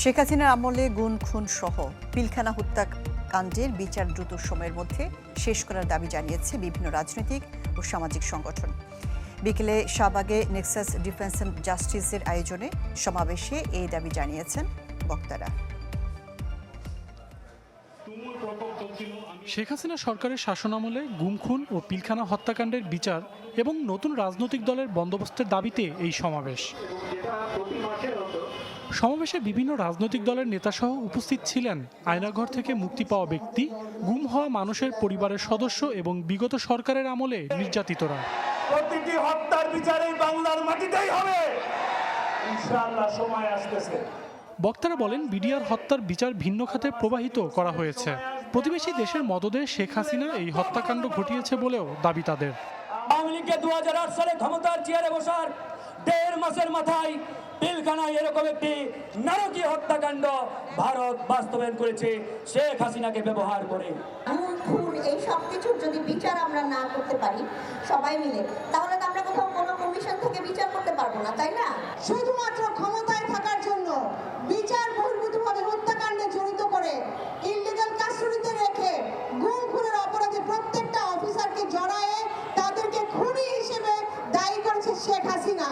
শেখ হাসিনার আমলে গুণ, খুন সহ পিলখানা হত্যাকাণ্ডের বিচার দ্রুত সময়ের মধ্যে শেষ করার দাবি জানিয়েছে বিভিন্ন রাজনৈতিক ও সামাজিক সংগঠন। বিকেলে শাহবাগে নেক্সাস ডিফেন্স অ্যান্ড জাস্টিসের আয়োজনে সমাবেশে এই দাবি জানিয়েছেন বক্তারা। শেখ হাসিনা সরকারের শাসনামলে গুম খুন ও পিলখানা হত্যাকাণ্ডের বিচার এবং নতুন রাজনৈতিক দলের বন্দোবস্তের দাবিতে এই সমাবেশ। সমাবেশে বিভিন্ন রাজনৈতিক দলের নেতাসহ উপস্থিত ছিলেন আয়নাঘর থেকে মুক্তি পাওয়া ব্যক্তি, গুম হওয়া মানুষের পরিবারের সদস্য এবং বিগত সরকারের আমলে নির্যাতিতরা। প্রতিটি হত্যার বাংলার মাটিতেই হবে। ইনশাআল্লাহ সময় আসতেছে। বক্তারা বলেন বিডিআর হত্যার বিচার ভিন্ন খাতে প্রবাহিত করা হয়েছে। প্রতিবেশী দেশের মদদে শেখ হাসিনা এই হত্যাকাণ্ড ঘটিয়েছে বলেও দাবি তাদের। আওয়ামী লীগকে দু সালে ক্ষমতার চেয়ারে বসার দেড় মাসের মাথায় পিলখানায় এরকম একটি নারকীয় হত্যাকাণ্ড ভারত বাস্তবায়ন করেছে শেখ হাসিনাকে ব্যবহার করে। খুন এই সব কিছুর যদি বিচার আমরা না করতে পারি সবাই মিলে তাহলে তো আমরা কোথাও কোনো কমিশন থেকে বিচার করতে পারব না তাই না? শুধুমাত্র ক্ষমতায় থাকার জন্য বিচার বহির্ভূতভাবে হত্যাকাণ্ডে জড়িত করে ইলিগাল কাস্টডিতে রেখে গুম খুনের অপরাধে প্রত্যেকটা অফিসারকে জড়ায়ে তাদেরকে খুনি হিসেবে দায়ী করেছে শেখ হাসিনা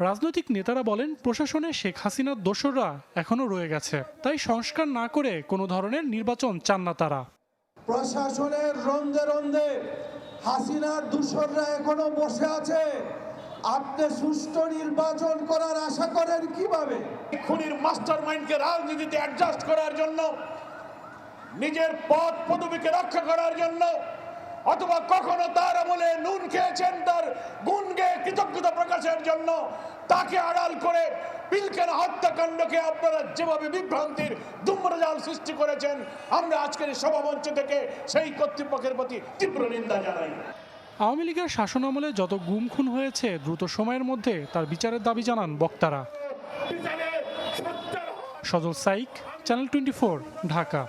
রাজনৈতিক নেতারা বলেন প্রশাসনে শেখ হাসিনার দোসররা এখনও রয়ে গেছে। তাই সংস্কার না করে কোনো ধরনের নির্বাচন চান না তারা। প্রশাসনের রন্ধে রন্ধে হাসিনার এখনও বসে আছে। আপনি সুষ্ঠু নির্বাচন করার আশা করেন কীভাবে? খুনির মাস্টার মাইন্ডকে রাজনীতিতে অ্যাডজাস্ট করার জন্য নিজের পদ পদবীকে রক্ষা করার জন্য অথবা কখনো তার আমলে নুন খেয়েছেন প্রকাশের জন্য তাকে আড়াল করে পিলকেন হত্যাকাণ্ডকে আপনারা যেভাবে বিভ্রান্তির দুম্রজাল সৃষ্টি করেছেন, আমরা আজকের সভামঞ্চ থেকে সেই কর্তৃপক্ষের প্রতি তীব্র নিন্দা জানাই। আওয়ামী লীগের শাসন আমলে যত গুম খুন হয়েছে, দ্রুত সময়ের মধ্যে তার বিচারের দাবি জানান বক্তারা। Sajal Saik, channel twenty Dhaka.